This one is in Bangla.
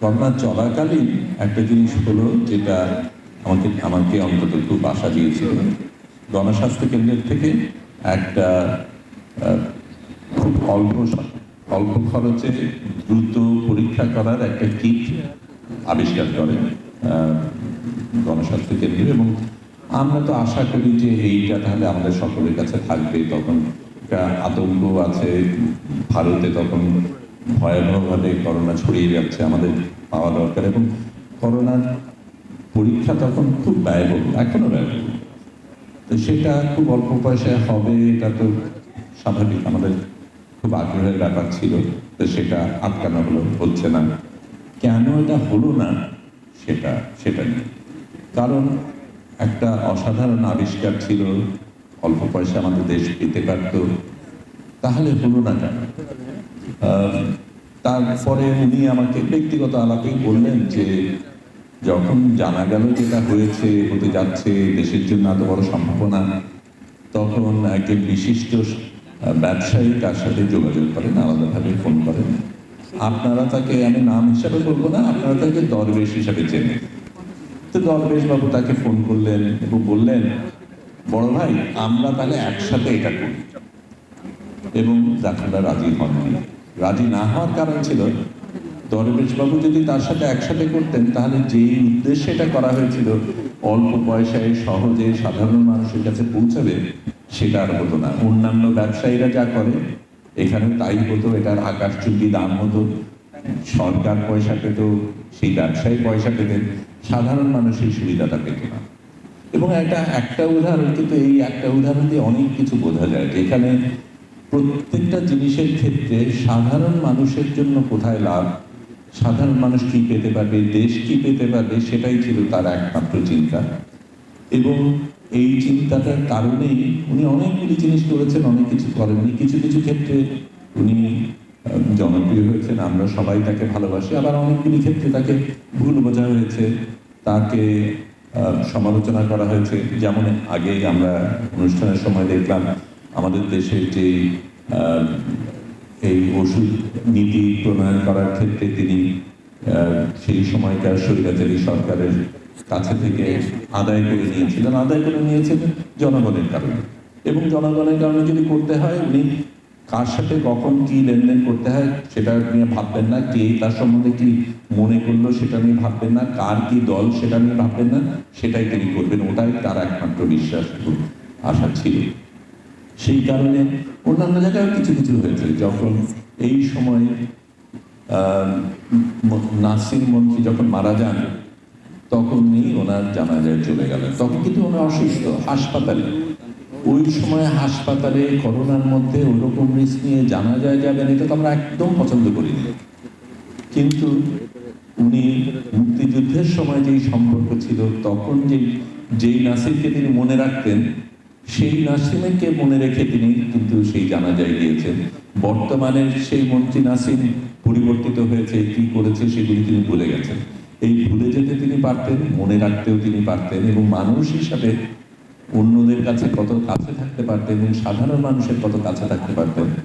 করোনা চলাকালীন একটা জিনিস হলো যেটা আমাকে আমাকে অন্তত খুব আশা দিয়েছিল। গণস্বাস্থ্য কেন্দ্রের থেকে একটা খুব অল্প অল্প খরচে দ্রুত পরীক্ষা করার একটা কিট আবিষ্কার করে গণস্বাস্থ্য কেন্দ্র। এবং আমরা তো আশা করি যে এইটা তাহলে আমাদের সকলের কাছে থাকবে। তখন একটা আতঙ্ক আছে, ভারতে তখন ভয়াবহভাবে করোনা ছড়িয়ে যাচ্ছে আমাদের পাওয়া দরকার এবং করোনার পরীক্ষা তখন খুব ব্যয়বহুল, এখনও ব্যয়বহুল। তো সেটা খুব অল্প পয়সায় হবে, এটা তো স্বাভাবিক, আমাদের খুব আগ্রহের ব্যাপার ছিল, তো সেটা আটকানো হলো, হচ্ছে না। কেন এটা হলো না, সেটা সেটা নিয়ে। কারণ একটা অসাধারণ আবিষ্কার ছিল, অল্প পয়সা আমাদের দেশ পেতে পারত, তাহলে হলো না কেন? তারপরে উনি আমাকে ব্যক্তিগত আলাপেই বললেন যে, যখন জানা গেল যেটা হয়েছে, হতে যাচ্ছে, দেশের জন্য এত বড় সম্ভাবনা, তখন একজন বিশিষ্ট ব্যবসায়ী তার সাথে যোগাযোগ করেন, আলাদাভাবে ফোন করেন। আপনারা তাকে, আমি নাম হিসাবে বলব না, আপনারা তাকে দরবেশ হিসাবে চেনেন। তো দরবেশ বাবু তাকে ফোন করলেন এবং বললেন, বড় ভাই, আমরা তাহলে একসাথে এটা করি। এবং ডাক্তাররা রাজি হননি। রাজি না হওয়ার কারণ ছিল। দরবেশ বাবু যদি তার সাথে একসাথে করতেন, তাহলে যেই উদ্দেশ্যে এটা করা হয়েছিল, অল্প পয়সায় সহজে সাধারণ মানুষের কাছে পৌঁছাবে, সেটা আর হতো না। অন্যান্য ব্যবসায়ীরা যা করে, এখানে তাই হতো, এটার আকাশ আকাশচুম্বী দাম হতো। সরকার পয়সা পেত, সেই ব্যবসায়ী পয়সা পেতেন, সাধারণ মানুষ সুবিধাটা পেত না। এবং একটা একটা উদাহরণ, কিন্তু এই একটা উদাহরণ দিয়ে অনেক কিছু বোঝা যায়। যেখানে প্রত্যেকটা জিনিসের ক্ষেত্রে সাধারণ মানুষের জন্য কোথায় লাভ? সাধারণ মানুষ কি পেতে পারবে? দেশ কি পেতে পারবে? সেটাই ছিল তার একমাত্র চিন্তা। এবং এই চিন্তাটার কারণেই উনি অনেকগুলি জিনিস করেছেন, অনেক কিছু করেননি। কিছু কিছু ক্ষেত্রে উনি জনপ্রিয় হয়েছেন, আমরা সবাই তাকে ভালোবাসি। আবার অনেকগুলি ক্ষেত্রে তাকে ভুল বোঝা হয়েছে, তাকে সমালোচনা করা হয়েছে। যেমন আগে আমরা অনুষ্ঠানের সময় দেখলাম আমাদের দেশের যে এই ওষুধ নীতি প্রণয়ন করার ক্ষেত্রে তিনি সেই সময়কার স্বৈরাচারী সরকারের কাছে থেকে আদায় করে নিয়েছিলেন। আদায় করে নিয়েছিলেন জনগণের কারণে। এবং জনগণের কারণে যদি করতে হয়, উনি কার সাথে কখন কি লেনদেন করতে হয়, সেটা নিয়ে ভাববেন না। কে তার সম্বন্ধে কি মনে করল, সেটা নিয়ে ভাববেন না। কার কি দল, সেটা নিয়ে ভাববেন না। সেটাই তিনি করবেন। ওটাই তার একমাত্র বিশ্বাস আশা ছিল। সেই কারণে অন্যান্য জায়গায় কিছু কিছু হয়েছে, যখন এই সময় নাসির মন্ত্রী যখন মারা যান তখনই ওনার জানাজায় চলে গেলেন। তখন কিন্তু ওনার অসুস্থ, হাসপাতালে। ওই সময় হাসপাতালে করোনার মধ্যে ওইরকম রিস্ক নিয়ে জানা যায় যাবেন, এটা তো আমরা একদম পছন্দ করিনি। কিন্তু উনি মুক্তিযুদ্ধের সময় যেই সম্পর্ক ছিল, তখন যেই যেই নাসিরকে তিনি মনে রাখতেন সেই নাসিমকে মনে রেখে তিনি কিন্তু সেই জানাজায় গিয়েছেন। বর্তমানে সেই মন্ত্রী নাসিম পরিবর্তিত হয়েছে, কি করেছে সেগুলি তিনি ভুলে গেছেন। এই ভুলে যেতে তিনি পারতেন, মনে রাখতেও তিনি পারতেন এবং মানুষ হিসাবে অন্যদের কাছে কত কাছে থাকতে পারতেন এবং সাধারণ মানুষের কত কাছে থাকতে পারতেন।